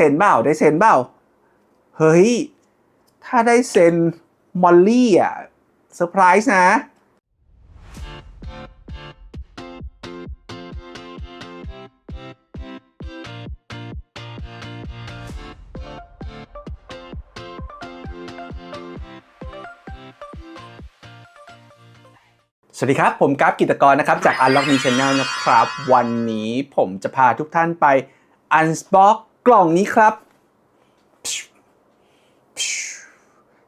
ซ็นเปล่าได้เซ็นเปล่าเฮ้ย ถ้าได้เซ็นมอลลี่อะเซอร์ไพรส์นะสวัสดีครับ ผมกราฟกิตกรนะครับ จาก Unlock Me Channel นะครับ วันนี้ผมจะพาทุกท่านไป Unbox กล่องนี้ครับ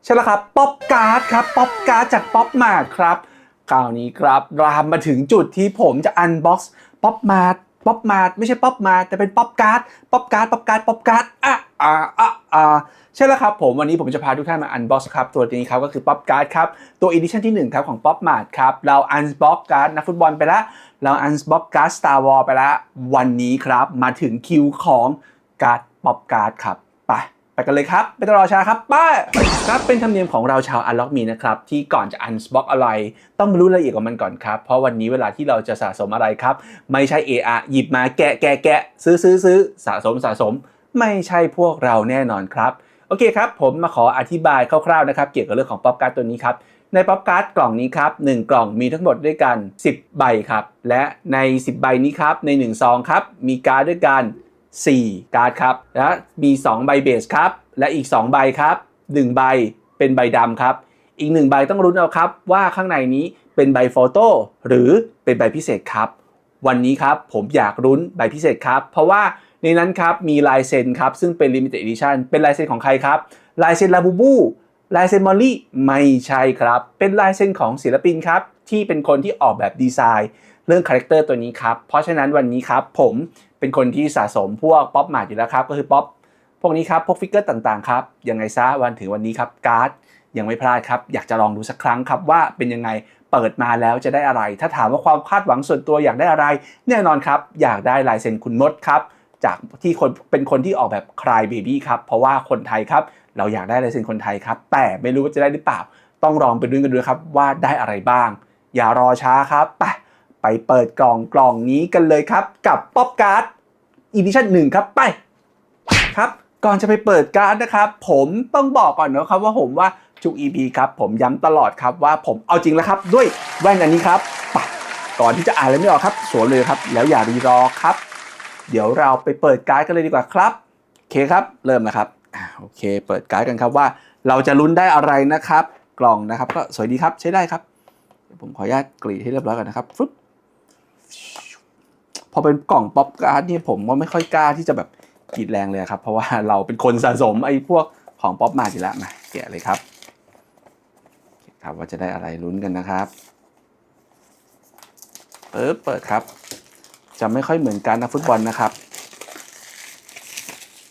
ใช่แล้วครับป๊อปการ์ดครับป๊อปการ์ดจากป๊อปมาครับคราวนี้ครับรามมาถึงจุดที่ผมจะอันบ็อกซ์ป๊อปมาร์ป๊อปมาร์ไม่ใช่ป๊อปมาแต่เป็นป๊อปการ์ดป๊อปการ์ดป๊อปการ์ดป๊อปการ์ดอะอะอะอะใช่แล้วครับผมวันนี้ผมจะพาทุกท่านมาอันบ็อกซ์ครับตัวนี้ครับก็คือป๊อปการ์ดครับตัวอีดิชั่นที่1ครับของป๊อปมาร์ครับเราอันบ็อกซ์การ์ดนักฟุตบอลไปแล้วเราอันบ็อกซ์การ์ดสตาร์วอลไปแล้ววันนี้ครับมาถึงคิวของ การ์ดป๊อปการ์ดครับไปไปกันเลยครับไม่ต้องรอช้าครับไปครับเป็นธรรมเนียมของเราชาว Unlock Me นะครับ ที่ก่อนจะ Unbox อะไร ต้องรู้รายละเอียดของมันก่อนครับ เพราะวันนี้เวลาที่เราจะสะสมอะไรครับ ไม่ใช่ AR หยิบมาแกะแกะแกะซื้อซื้อซื้อสะสมสะสม ไม่ใช่พวกเราแน่นอนครับโอเคครับ ผมมาขออธิบายคร่าวๆนะครับ เกี่ยวกับเรื่องของป๊อปการ์ดตัวนี้ครับในป๊อปการ์ดกล่องนี้ครับ1กล่องมีทั้งหมดด้วยกัน 10 ใบครับ และใน 10 ใบนี้ครับใน1ซองครับมีการ์ดด้วยกัน 4 การ์ดครับและมี 2 ใบเบสครับ และอีก 2 ใบครับ 1 ใบเป็นใบดำครับ อีก 1 ใบต้องรุ้นเอาครับ ว่าข้างในนี้เป็นใบโฟโต้หรือเป็นใบพิเศษครับ วันนี้ครับผมอยากรุ้นใบพิเศษครับ เพราะว่าในนั้นครับมีลายเซ็นครับ ซึ่งเป็น Limited Edition เป็นลายเซ็นของใครครับ ลายเซ็นลาบูบูลายเซ็นมอลลี่ไม่ใช่ครับ เป็นลายเซ็นของศิลปินครับ ที่เป็นคนที่ออกแบบดีไซน์ เรื่องคาแรคเตอร์ตัวนี้ครับ เพราะฉะนั้นวันนี้ครับผม เป็นคนที่สะสมพวกป๊อปมาร์อยู่แล้วครับ ก็คือป๊อปพวกนี้ครับ พวกฟิกเกอร์ต่างๆครับยังไงซะวันถึงวันนี้ครับการ์ดยังไม่พลาดครับ อยากจะลองดูสักครั้งครับว่าเป็นยังไงเปิดมาแล้วจะได้อะไร ถ้าถามว่าความคาดหวังส่วนตัวอยากได้อะไร แน่นอนครับ อยากได้ลายเซ็นคุณมดครับ จากที่คนเป็นคนที่ออกแบบ Cry Baby ครับ เพราะว่าคนไทยครับ เราอยากได้ลายเซ็นคนไทยครับ แต่ไม่รู้ว่าจะได้หรือเปล่า ต้องลองไปดูกันดูครับว่าได้อะไรบ้าง อย่ารอช้าครับไป ไปเปิดกล่องกล่องนี้กันเลยครับ กับป๊อปการ์ดอีดิชั่นหนึ่งครับไปครับ ก่อนจะไปเปิดการ์ดนะครับ ผมต้องบอกก่อนนะครับว่าผมว่าทุก EP ครับ ผมย้ำตลอดครับว่าผมเอาจริงแล้วครับ ด้วยแว่นอันนี้ครับปก่อนที่จะอ่านอะไรไม่ออกครับ สวนเลยครับ แล้วอย่ารีรอครับ เดี๋ยวเราไปเปิดการ์ดกันเลยดีกว่าครับโอเคครับ เริ่มนะครับโอเค เปิดการ์ดกันครับว่า เราจะลุ้นได้อะไรนะครับ กล่องนะครับ ก็สวยดีครับใช้ได้ครับผมขออนุญาตกรีดให้เรียบร้อยก่อนนะครับฟึบ พอเป็นกล่องป๊อปการ์ดนี่ผมก็ไม่ค่อยกล้าที่จะแบบกรีดแรงเลยครับ เพราะว่าเราเป็นคนสะสมไอ้พวกของป๊อปมาอยู่แล้วมาแกะเลยครับครับว่าจะได้อะไรลุ้นกันนะครับเปิดเปิดครับ จะไม่ค่อยเหมือนกันนะฟุตบอลนะครับ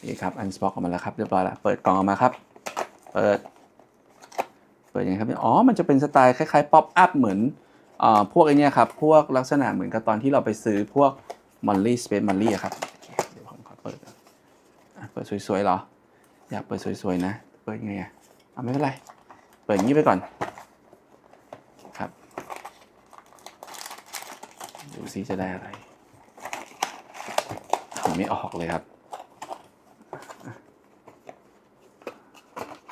นี่ครับอันสปอกออกมาแล้วครับเรียบร้อยแล้วเปิดกล่องออกมาครับ เปิด เปิดยังไงครับอ๋อมันจะเป็นสไตล์คล้ายๆป๊อปอัพเหมือนอ่าพวกไอเนี้ยครับ พวกลักษณะเหมือนกับตอนที่เราไปซื้อพวก มอลลี่สเปซมอลลี่ครับเดี๋ยวผมขอเปิดก่อนเปิดสวยๆหรอ อยากเปิดสวยๆนะ เปิดยังไงอะอะไม่เป็นไร เปิดอย่างนี้ไปก่อน ครับ ดูซิจะได้อะไรผมไม่ออกเลยครับ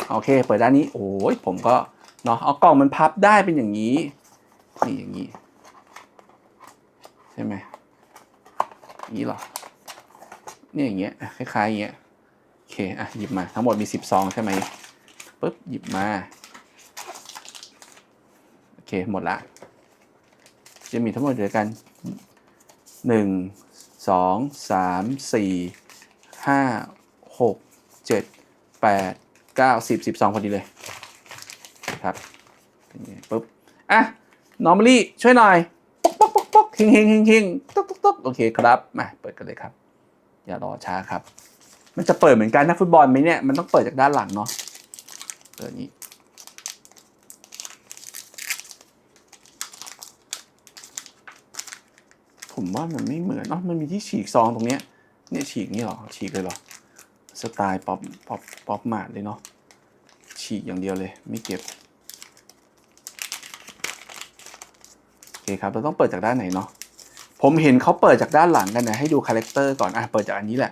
โอเค เปิดด้านนี้ โอ้ยผมก็เนาะเอากล่องมันพับได้เป็นอย่างนี้ นี่อย่างนี้ ใช่ไหมอย่าง นี้หรอเนี่ยอย่างเงี้ยคล้ายๆอย่างเงี้ยโอเคอะหยิบมาทั้งหมดมีสิบซองใช่ไหมปุ๊บหยิบมาโอเคหมดละ จะมีทั้งหมดเดียวกันหนึ่งสองสามสี่ห้าหกเจ็ดแปดเก้าสิบสิบสองพอดีเลยครับนี้ปุ๊บอะ normally ช่วยหน่อย เฮงเฮงเฮงเฮงต๊อกต๊อกต๊อกโอเคครับมาเปิดกันเลยครับ อย่ารอช้าครับ มันจะเปิดเหมือนกันนะฟุตบอลไหมเนี่ยมันต้องเปิดจากด้านหลังเนาะเปิดนี้ ผมว่ามันไม่เหมือนเนาะมันมีที่ฉีกซองตรงเนี้ยเนี่ยฉีกนี่หรอฉีกเลยหรอสไตล์ป๊อปป๊อปป๊อปมาดเลยเนาะฉีกอย่างเดียวเลย ไม่เก็บ โอเคครับเราต้องเปิดจากด้านไหนเนาะผมเห็นเขาเปิดจากด้านหลังกันนะให้ดูคาแรคเตอร์ก่อนอะเปิดจากอันนี้แหละ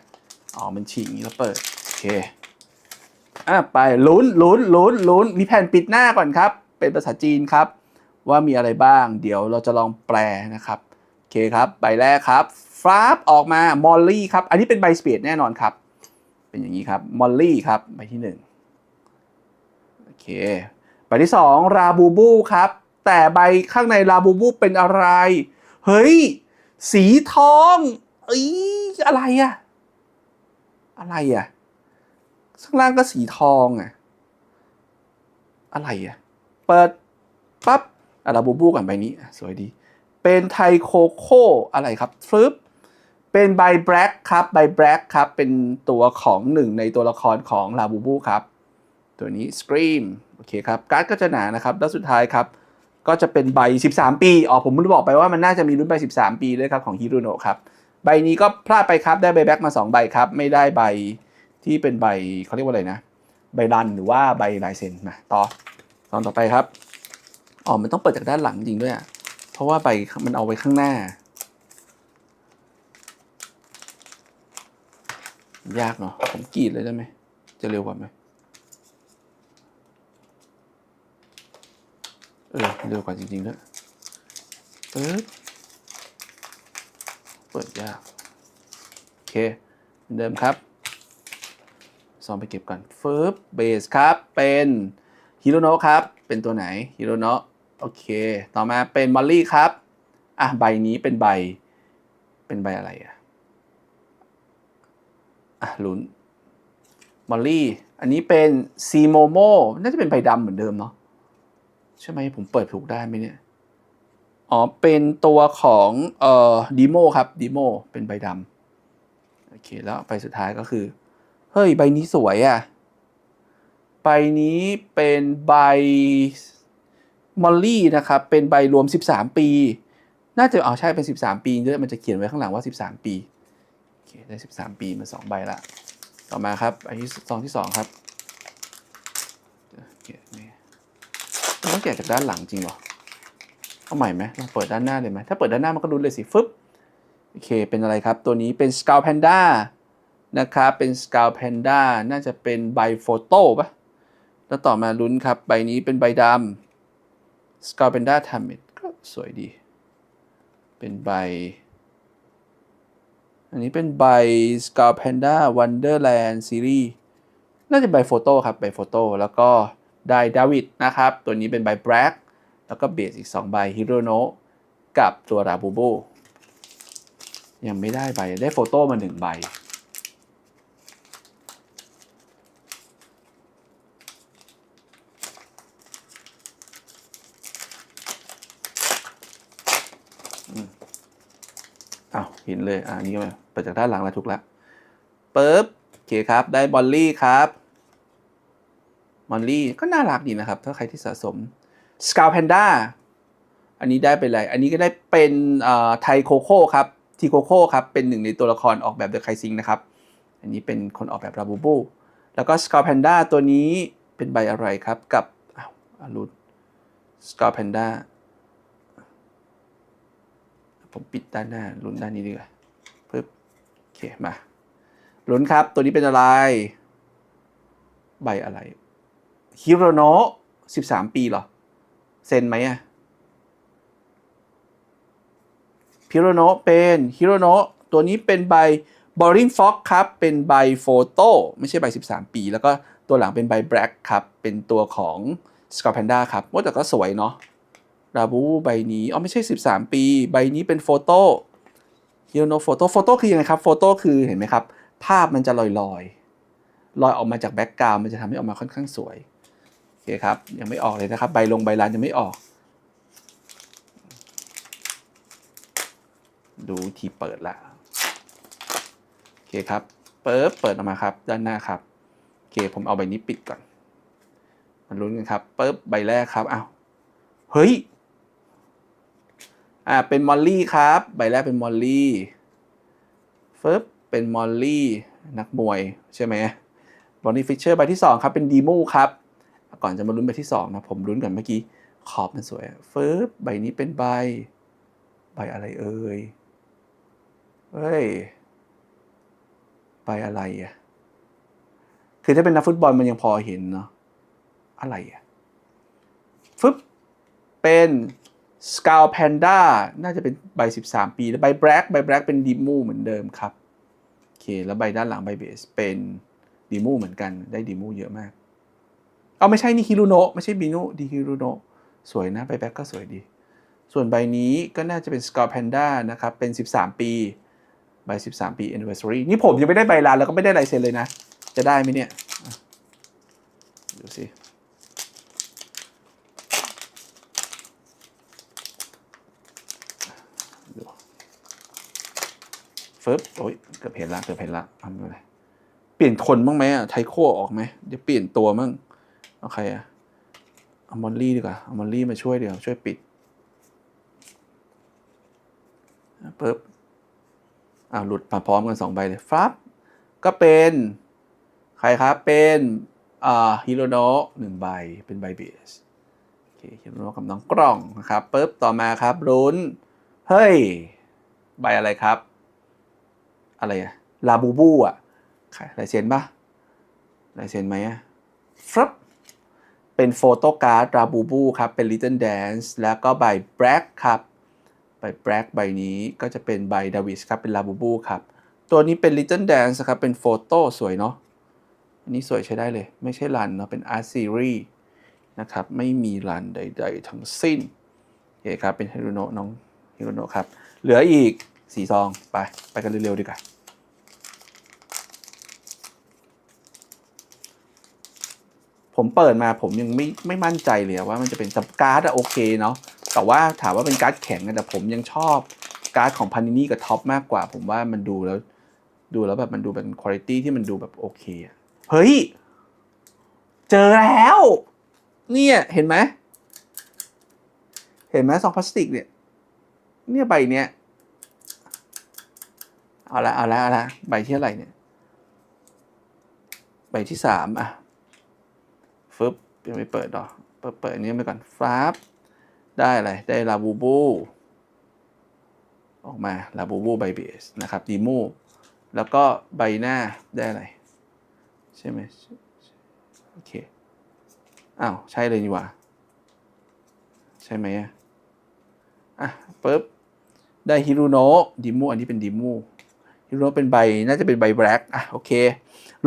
อ๋อมันฉีกอย่างนี้แล้วเปิดโอเคอะไปลุ้นลุ้นลุ้นลุ้นมีแผ่นปิดหน้าก่อนครับ เป็นภาษาจีนครับ ว่ามีอะไรบ้าง เดี๋ยวเราจะลองแปลนะครับโอเคครับใบแรกครับฟราบออกมามอลลี่ครับ อันนี้เป็นใบสเปียดแน่นอนครับ เป็นอย่างนี้ครับมอลลี่ครับใบที่หนึ่งโอเคใบที่สองราบูบูครับ แต่ใบข้างในราบูบูเป็นอะไร เฮ้ย สีทองเอ้ยอะไรอะอะไรอะข้างล่างก็สีทองอะอะไรอะเปิดปั๊บอาราบูบูก่อนใบนี้สวยดี เป็นไทโคโค่อะไรครับฟึบเป็นใบแบล็กครับใบแบล็กครับ เป็นตัวของหนึ่งในตัวละครของลาบูบูครับ ตัวนี้ Scream โอเคครับ การ์ดก็จะหนานะครับ แล้วสุดท้ายครับ ก็จะเป็นใบ 13 ปี อ๋อ ผมไม่บอกไปว่ามันน่าจะมีรุ่นใบ 13 ปีด้วยครับ ของฮิรุโนะครับ ใบนี้ก็พลาดไปครับ ได้ใบแบ็กมา 2 ใบครับ ไม่ได้ใบที่เป็นใบเขาเรียกว่าอะไรนะ ใบรันหรือว่าใบลายเซ็นมาต่อตอนต่อไปครับ อ๋อ มันต้องเปิดจากด้านหลังจริงด้วยอะ เพราะว่าใบมันเอาไว้ข้างหน้า ยากเนาะ ผมกรีดเลยได้ไหม จะเร็วกว่าไหม เออเร็วกว่าจริงๆด้วยเปิดเปิดยาก โอเคเดิมครับซองไปเก็บก่อนเฟิร์บเบสครับ เป็นฮิโรโนะครับ เป็นตัวไหนฮิโรโนะโอเค ต่อมาเป็นมอลลี่ครับ อะ ใบนี้เป็นใบ เป็นใบอะไรอะ อะลุ้นมอลลี่ อันนี้เป็นซีโมโม น่าจะเป็นใบดำเหมือนเดิมเนาะ ใช่ไหมผมเปิดถูกได้ไหมเนี่ย อ๋อ เป็นตัวของเอ่อดีโมครับดีโมเป็นใบดำโอเค แล้วใบสุดท้ายก็คือ เฮ้ย ใบนี้สวยอะ่ะ ใบนี้เป็นใบมอลลี่นะครับ เป็นใบรวม 13 ปี น่าจะอ๋อใช่เป็น 13 ปีด้วยมันจะเขียนไว้ข้างหลังว่า 13 ปี โอเค ได้ 13 ปีมา2ใบละ ต่อมาครับอันที่ซองที่ 2 ครับโอเค นี่ต้องแกะจากด้านหลังจริงหรอเอาใหม่ไหมลองเปิดด้านหน้าเลยไหมถ้าเปิดด้านหน้ามันก็รู้เลยสิฟึบโอเคเป็นอะไรครับ ตัวนี้เป็น Scout Panda นะครับเป็น Scout Panda น่าจะเป็นใบโฟโต้ปะแล้วต่อมาลุ้นครับ ใบนี้เป็นใบดำ Scout Panda t a m i t ก็สวยดี เป็นใบ อันนี้เป็นใบ Scout Panda Wonderland Series น่าจะใบโฟโต้ครับใบโฟโต้แล้วก็ ได้ดาวิดนะครับ ตัวนี้เป็นใบแบล็กแล้วก็เบสอีก 2 ใบฮิโรโนะกับตัวราบูโบยังไม่ได้ใบ ได้โฟโต้มา1ใบ อ้าวเห็นเลยอ่านี่มาเปิดจากด้านหลังแล้วถูกแล้วปึ๊บ โอเคครับ ได้บอลลี่ครับ มอลลี่ก็น่ารักดีนะครับ ถ้าใครที่สะสมสกาวแพนด้าอันนี้ได้เป็นอะไร อันนี้ก็ได้เป็นไทโคโค่ครับทีโคโค่ครับ เป็นหนึ่งในตัวละครออกแบบโดยไคซิงนะครับ อันนี้เป็นคนออกแบบราบูบูแล้วก็สกาวแพนด้าตัวนี้เป็นใบอะไรครับกับอ้าวอรุณสกาวแพนด้าผมปิดด้านหน้าลุ้นด้านนี้ดีกว่าปึ๊บโอเคมาลุ้นครับ ตัวนี้เป็นอะไร ใบอะไร ฮิโรโนะสิบสามปีเหรอ เซ็นไหมอะฮิโรโนะเป็นฮิโรโนะตัวนี้เป็นใบ Boring Fox ครับ เป็นใบโฟโต้ไม่ใช่ใบ 13 ปี แล้วก็ตัวหลังเป็นใบ Black ครับ เป็นตัวของ s c a r p a n d a ครับว่าแต่ก็สวยเนาะราบูใบนี้อ๋อไม่ใช่ 13 ปี ใบนี้เป็นโฟโต้ฮิโรโนะโฟโต้โฟโต้คือยังไงครับโฟโต้คือเห็นไหมครับ ภาพมันจะลอยลอยลอยออกมาจากแบ็กกราวด์มันจะทำให้ออกมาค่อนข้างสวย คครับยังไม่ออกเลยนะครับ ใบลงใบลานยังไม่ออก ดูที่เปิดละโอเคครับเปิดเปิดออกมาครับ ด้านหน้าครับโอเคผมเอาใบนี้ปิดก่อนมาลุ้นกันครับเปิบใบแรกครับอ้าวเฮ้ยอ่าเป็นมอลลี่ครับ ใบแรกเป็นมอลลี่เฟิบเป็นมอลลี่นักมวยใช่ไหมบอนนี่ฟิชเชอร์ใบที่ 2 ครับ เป็นดีมูครับ ก่อนจะมาลุ้นใบที่2นะผมลุ้นก่อนเมื่อกี้ขอบมันสวยเฟิร์บใบนี้เป็นใบ ใบอะไรเอ่ยเฮ้ย ใบอะไรอะ คือถ้าเป็นนักฟุตบอลมันยังพอเห็นเนาะอะไรอะฟึบเป็นสกาวแพนด้าน่าจะเป็นใบ 13 ปี แล้วใบแบล็กใบแบล็กเป็นดิมูเหมือนเดิมครับ โอเค แล้วใบด้านหลังใบเบสเป็นดิมูเหมือนกัน ได้ดิมูเยอะมาก เอาไม่ใช่นี่ฮิรุโนะไม่ใช่บินุดีฮิรุโนะสวยนะใบแบ็กก็สวยดี ส่วนใบนี้ก็น่าจะเป็น s c a r Panda นะครับ เป็น 13 ปีใบ 13 ปี anniversary นี่ผมยังไม่ได้ใบลานแล้วก็ไม่ได้ลายเซ็นเลยนะ จะได้ไหมเนี่ยดูสิดูฟึบโอ้ยเกือบเห็นละเกือบเห็นละทำอะไรเปลี่ยนคนบ้างไหมอะไทโคออกไหมเดี๋ยวเปลี่ยนตัวมั่ง เอาใครอะเอามอลลี่ดีกว่าเอามอลลี่มาช่วยเดี๋ยวช่วยปิดปึ๊บอ่าหลุดมาพร้อมกันสองใบเลยฟับก็เป็น ใครครับ เป็นอ่าฮิโรโนะหนึ่งใบเป็นใบเบสโอเคฮิโรโนะกับน้องกล้องนะครับปึ๊บต่อมาครับลุ้นเฮ้ย ใบอะไรครับ อะไรอะลาบูบูอะใครลายเซ็นปะลายเซ็นไหมอะฟับ เป็นโฟโต้การ์ดลาบูบูครับ เป็น Little Dance แล้วก็ใบแบล็กครับใบแบล็กใบนี้ก็จะเป็นใบดาวิสครับ เป็นลาบูบูครับ ตัวนี้เป็น Little Dance ครับ เป็นโฟโต้สวยเนาะอันนี้สวยใช้ได้เลย ไม่ใช่รันเนาะเป็น Art Series นะครับ ไม่มีรันใด ๆ ทั้งสิ้นโอเคครับ เป็นฮิโรโนะน้องฮิโรโนะครับ เหลืออีกสี่ซอง ไป ไปกันเร็ว ๆ ดีกว่า ผมเปิดมาผมยังไม่ไม่มั่นใจเลยว่ามันจะเป็นการ์ดอะโอเคเนาะแต่ว่าถามว่าเป็นการ์ดแข็งแต่ผมยังชอบการ์ดของพานินี่กับท็อปมากกว่า ผมว่ามันดูแล้วดูแล้วแบบมันดูเป็นคุณภาพที่มันดูแบบโอเคเฮ้ย เจอแล้ว เนี่ยเห็นไหมเห็นไหมซองพลาสติกเนี่ย เนี่ยใบเนี้ยเอาละเอาละเอาละใบที่อะไรเนี่ย ใบที่สามอะ ยังไม่เปิดหรอเปิดเปิดอันนี้ไปก่อนฟับได้อะไร ได้ลาบูบู ออกมาลาบูบูใบเบสนะครับดีมูแล้วก็ใบหน้าได้อะไร ใช่ไหมโอเค อ้าว ใช่เลยนี่ว่า ใช่ไหมอะอะปุ๊บ ได้ฮิรุโนะดิมูอันนี้เป็นดิมูฮิรุโนะเป็นใบ น่าจะเป็นใบแบล็กอะ โอเค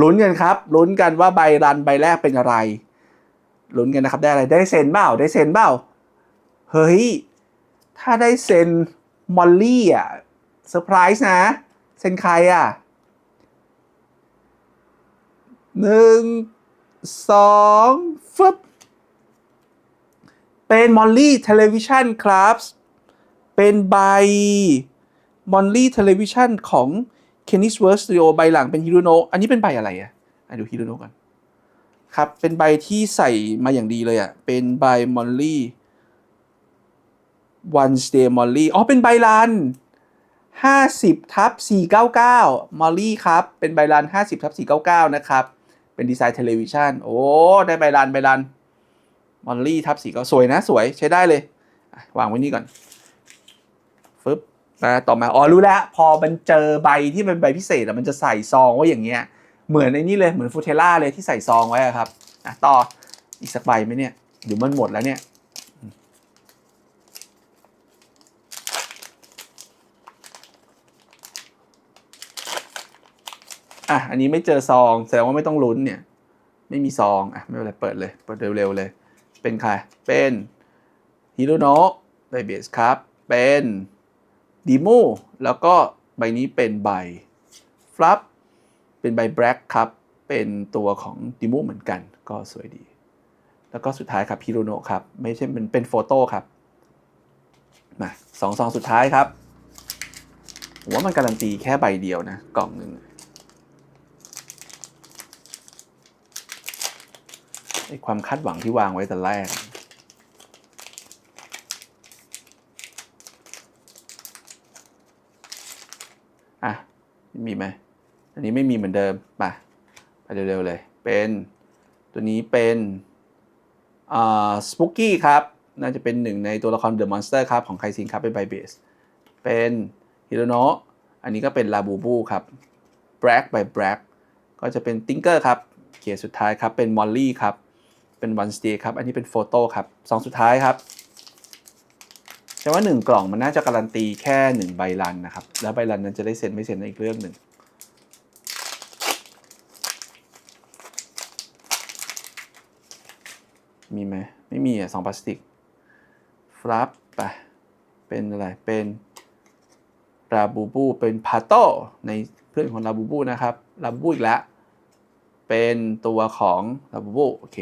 ลุ้นกันครับ ลุ้นกันว่าใบรันใบแรกเป็นอะไร ลุ้นกันนะครับ ได้อะไรได้เซนเปล่าได้เซนเปล่าเฮ้ย ถ้าได้เซนมอลลี่อะเซอร์ไพรส์นะ เซนใครอะหนึ่งสองฟึบเป็นมอลลี่เทเลวิชันครับเป็นใบมอลลี่เทเลวิชันของ k e n n y s w o rth Studio ใบหลังเป็นฮิโรโนะอันนี้เป็นใบอะไรอะอะดูฮิโรโนะกัน ครับ เป็นใบที่ใส่มาอย่างดีเลยอะ เป็นใบมอลลี่ one stay molly อ๋อ เป็นใบลัน50ทับ499มอลลี่ครับ เป็นใบลัน50ทับ499 นะครับ เป็นดีไซน์เทเลวิชันโอ้ ได้ใบลันใบลันมอลลี่ทับสีก็สวยนะ สวยใช้ได้เลยวางไว้นี่ก่อนฟึบมาต่อมา อ๋อ รู้แล้ว พอมันเจอใบที่เป็นใบพิเศษอะมันจะใส่ซองไว้อย่างเงี้ย เหมือนในนี่เลยเหมือนฟูเทล่าเลยที่ใส่ซองไว้ครับอะต่ออีกสักใบไหมเนี่ยเดี๋ยวมันหมดแล้วเนี่ยอะอันนี้ไม่เจอซองแสดงว่าไม่ต้องลุ้นเนี่ยไม่มีซองอะไม่เป็นไรเปิดเลยเปิดเร็วๆเลย เป็นใครเป็นฮิโรโนะไบเบสครับเป็นดีโมแล้วก็ใบนี้เป็นใบฟลับ เป็นใบแบล็กครับ เป็นตัวของดีโมเหมือนกัน ก็สวยดี แล้วก็สุดท้ายครับฮิโรโนครับ ไม่ใช่เป็นเป็นโฟโต้ครับ มาสองซองสุดท้ายครับผมว่ามันการันตีแค่ใบเดียวนะ กล่องหนึ่งไอความคาดหวังที่วางไว้แต่แรก อะ มีไหม อันนี้ไม่มีเหมือนเดิมมาไปเร็วๆเลย เป็นตัวนี้เป็นอ่าสปุกกี้ครับ น่าจะเป็นหนึ่งในตัวละครเดอะมอนสเตอร์ครับ ของไคซินครับ เป็นไบเบส เป็นฮิโรโนะอันนี้ก็เป็นลาบูบูครับแบล็กใบแบล็กก็จะเป็นติงเกอร์ครับเคสุดท้ายครับ เป็นมอลลี่ครับ เป็นวันสเตย์ครับ อันนี้เป็นโฟโต้ครับสองสุดท้ายครับแต่ว่าหนึ่งกล่องมันน่าจะการันตีแค่หนึ่งใบรันนะครับ แล้วใบรันนั้นจะได้เซ็นไม่เซ็นในอีกเรื่องหนึ่ง มีไหมไม่มีอะสองพลาสติกฟลับไปเป็นอะไร เป็นราบูบู เป็นพาโตในเพื่อนของราบูบูนะครับราบูบูอีกแล้ว เป็นตัวของลาบูบูโอเค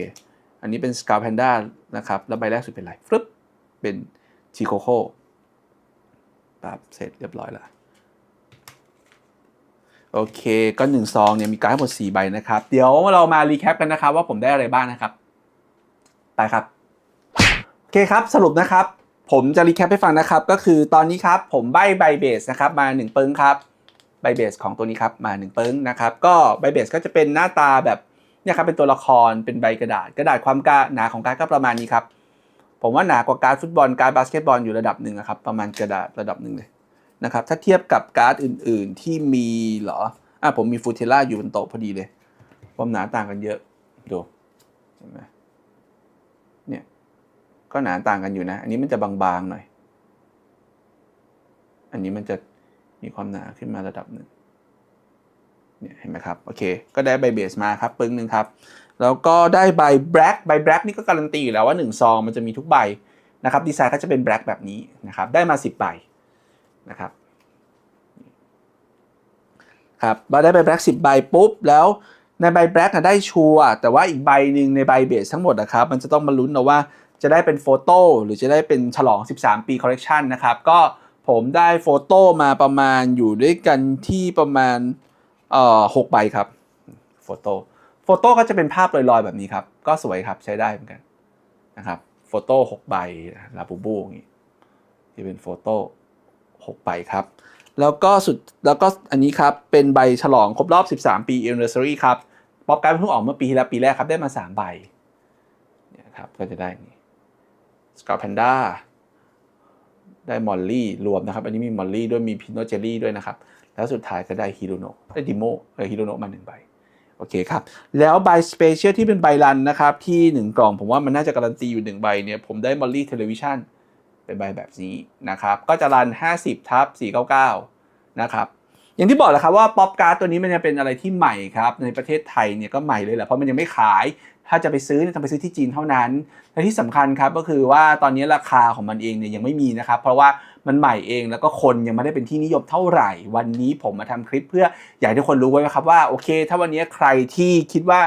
อันนี้เป็นสกา p แพนด้านะครับ แล้วใบแรกสุดเป็นอะไรฟึบเป็นชิโคโค่แบบเสร็จเรียบร้อยแล้วโอเค ก็หนึ่งซองเนี่ยมีการ์ดทั้งหมด4ใบนะครับ เดี๋ยวเรามารีแคปกันนะครับว่าผมได้อะไรบ้างนะครับ ไปครับ โอเคครับสรุปนะครับ ผมจะรีแคปให้ฟังนะครับ ก็คือตอนนี้ครับ ผมใบใบเบสนะครับมา1ปึ้งครับใบเบสของตัวนี้ครับมา1ปึ้งนะครับ ก็ใบเบสก็จะเป็นหน้าตาแบบเนี่ยครับเป็นตัวละครเป็นใบกระดาษ กระดาษความกาหนาของการก็ประมาณนี้ครับ ผมว่าหนากว่าการดฟุตบอลการดบาสเกตบอลอยู่ระดับหนึ่งนะครับประมาณกระดาษระดับหนึ่งเลยนะครับถ้าเทียบกับการ์ดอื่น ๆ ที่มีเหรออะผมมีฟูเทล่าอยู่บนโต๊ะพอดีเลยความหนาต่างกันเยอะดูเห็นไหม ก็หนาต่างกันอยู่นะ อันนี้มันจะบางๆหน่อย อันนี้มันจะมีความหนาขึ้นมาระดับหนึ่งเนี่ยเห็นไหมครับ โอเค ก็ได้ใบเบสมาครับ ปึ้งหนึ่งครับ แล้วก็ได้ใบแบล็กใบแบล็กนี่ก็การันตีอยู่แล้วว่า 1 ซองมันจะมีทุกใบนะครับ ดีไซน์ก็จะเป็นแบล็กแบบนี้นะครับ ได้มา 10 ใบนะครับ ครับมาได้ใบแบล็ก10ใบปุ๊บ แล้วในใบแบล็กได้ชัวร์แต่ว่าอีกใบหนึ่งในใบเบสทั้งหมดนะครับ มันจะต้องมาลุ้นนะว่า จะได้เป็นโฟโต้หรือจะได้เป็นฉลอง 13 ปีคอลเลกชันนะครับ ก็ผมได้โฟโต้มาประมาณอยู่ด้วยกันที่ประมาณเอ่อหกใบครับโฟโต้โฟโต้ก็จะเป็นภาพลอยๆแบบนี้ครับ ก็สวยครับใช้ได้เหมือนกันนะครับโฟโต้หกใบลาบูบูอย่างนี้ที่เป็นโฟโต้หกใบครับ แล้วก็สุดแล้วก็อันนี้ครับ เป็นใบฉลองครบรอบ 13 ปี anniversary ครับ ป๊อปการ์ดเพิ่งออกเมื่อปีที่แล้วปีแรกครับ ได้มา 3 ใบเนี่ยครับก็จะได้นี่ สกาแพนด้าได้มอลลี่รวมนะครับ อันนี้มีมอลลี่ด้วยมีพิโนเจลลี่ด้วยนะครับ แล้วสุดท้ายก็ได้ฮิโรโนะได้ดิโมเออฮิโรโนะมาหนึ่งใบโอเคครับ แล้วใบสเปเชียลที่เป็นใบรันนะครับ ที่ 1 กล่อง ผมว่ามันน่าจะการันตีอยู่ 1 ใบเนี่ย ผมได้มอลลี่เทเลวิชันเป็นใบแบบนี้นะครับ ก็จะรัน 50 ทับ 499 นะครับ อย่างที่บอกแหละครับว่าป๊อปการ์ดตัวนี้มันจะเป็นอะไรที่ใหม่ครับ ในประเทศไทยเนี่ยก็ใหม่เลยแหละเพราะมันยังไม่ขาย ถ้าจะไปซื้อเนี่ยต้องไปซื้อที่จีนเท่านั้น และที่สำคัญครับก็คือว่าตอนนี้ราคาของมันเองเนี่ยยังไม่มีนะครับ เพราะว่ามันใหม่เองแล้วก็คนยังไม่ได้เป็นที่นิยมเท่าไหร่ วันนี้ผมมาทำคลิปเพื่ออยากให้ทุกคนรู้ไว้นะครับว่าโอเค ถ้าวันนี้ใครที่คิดว่า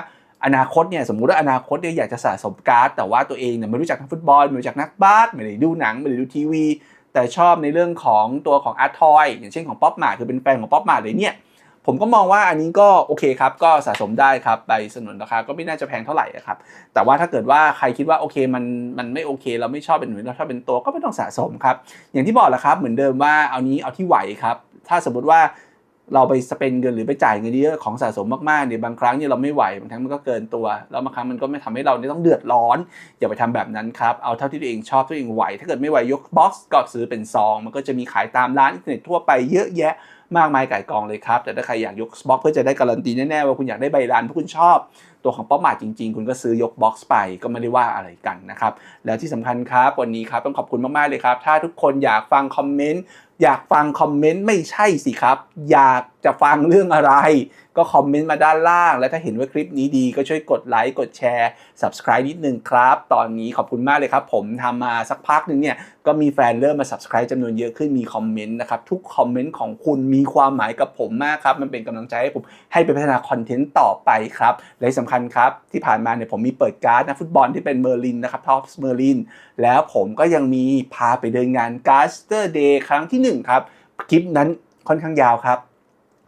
อนาคตเนี่ยสมมุติว่าอนาคตเนี่ยอยากจะสะสมการ์ดแต่ว่าตัวเองเนี่ยไม่รู้จักนักฟุตบอลไม่รู้จักนักบาสไม่ได้ดูหนังไม่ได้ดูทีวี แต่ชอบในเรื่องของตัวของอาร์ทอยอย่างเช่นของป๊อปมาคือเป็นแฟนของป๊อปมาเลยเนี่ย ผมก็มองว่าอันนี้ก็โอเคครับ ก็สะสมได้ครับใบสนุนราคาก็ไม่น่าจะแพงเท่าไหร่ครับ แต่ว่าถ้าเกิดว่าใครคิดว่าโอเคมันมันไม่โอเค เราไม่ชอบเป็นหน่วยเราชอบเป็นตัวก็ไม่ต้องสะสมครับ อย่างที่บอกแหละครับเหมือนเดิมว่าเอานี้เอาที่ไหวครับ ถ้าสมมติว่าเราไปสเปนเงินหรือไปจ่ายเงินเยอะของสะสมมากๆเนี่ยบางครั้งเนี่ยเราไม่ไหวบางครั้งมันก็เกินตัว แล้วบางครั้งมันก็ไม่ทำให้เราเนี่ยต้องเดือดร้อน อย่าไปทำแบบนั้นครับ เอาเท่าที่ตัวเองชอบตัวเองไหว ถ้าเกิดไม่ไหวยกบ็อกซ์ก็ซื้อเป็นซอง มันก็จะมีขายตามร้านอินเทอร์เน็ตทั่วไปเยอะแยะ มากมายไก่กองเลยครับ แต่ถ้าใครอยากยกบ็อกเพื่อจะได้การันตีแน่ๆว่าคุณอยากได้ใบลานเพราะคุณชอบ ตัวของป๊อปมาจริง ๆ คุณก็ซื้อยกบ็อกซ์ไปก็ไม่ได้ว่าอะไรกันนะครับแล้วที่สำคัญครับวันนี้ครับต้องขอบคุณมากๆเลยครับ ถ้าทุกคนอยากฟังคอมเมนต์ อยากฟังคอมเมนต์ไม่ใช่สิครับ อยากจะฟังเรื่องอะไร ก็คอมเมนต์มาด้านล่าง และถ้าเห็นว่าคลิปนี้ดีก็ช่วยกดไลค์กดแชร์ subscribe นิดนึงครับ ตอนนี้ขอบคุณมากเลยครับ ผมทำมาสักพักหนึ่งเนี่ย ก็มีแฟนเริ่มมา subscribe จำนวนเยอะขึ้นมีคอมเมนต์นะครับ ทุกคอมเมนต์ของคุณมีความหมายกับผมมากครับ มันเป็นกำลังใจให้ผมให้ไปพัฒนาคอนเทนต์ต่อไปครับและสำคัญครับที่ผ่านมาเนี่ยผมมีเปิดการ์ดนักฟุตบอลที่เป็นเมอร์ลินนะครับท็อปเมอร์ลิน แล้วผมก็ยังมีพาไปเดินงานการ์สเตอร์เดย์ครั้งที่หนึ่งครับ คลิปนั้นค่อนข้างยาวครับ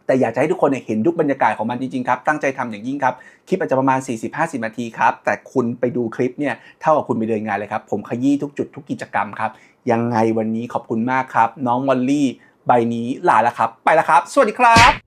แต่อยากจะให้ทุกคนเห็นทุกบรรยากาศของมันจริงๆครับ ตั้งใจทำอย่างยิ่งครับ คลิปอาจจะประมาณ 40-50 นาทีครับ แต่คุณไปดูคลิปเนี่ยเท่ากับคุณไปเดินงานเลยครับ ผมขยี้ทุกจุดทุกกิจกรรมครับ ยังไงวันนี้ขอบคุณมากครับ น้องวอลลี่ใบนี้ลาแล้วครับ ไปแล้วครับ สวัสดีครับ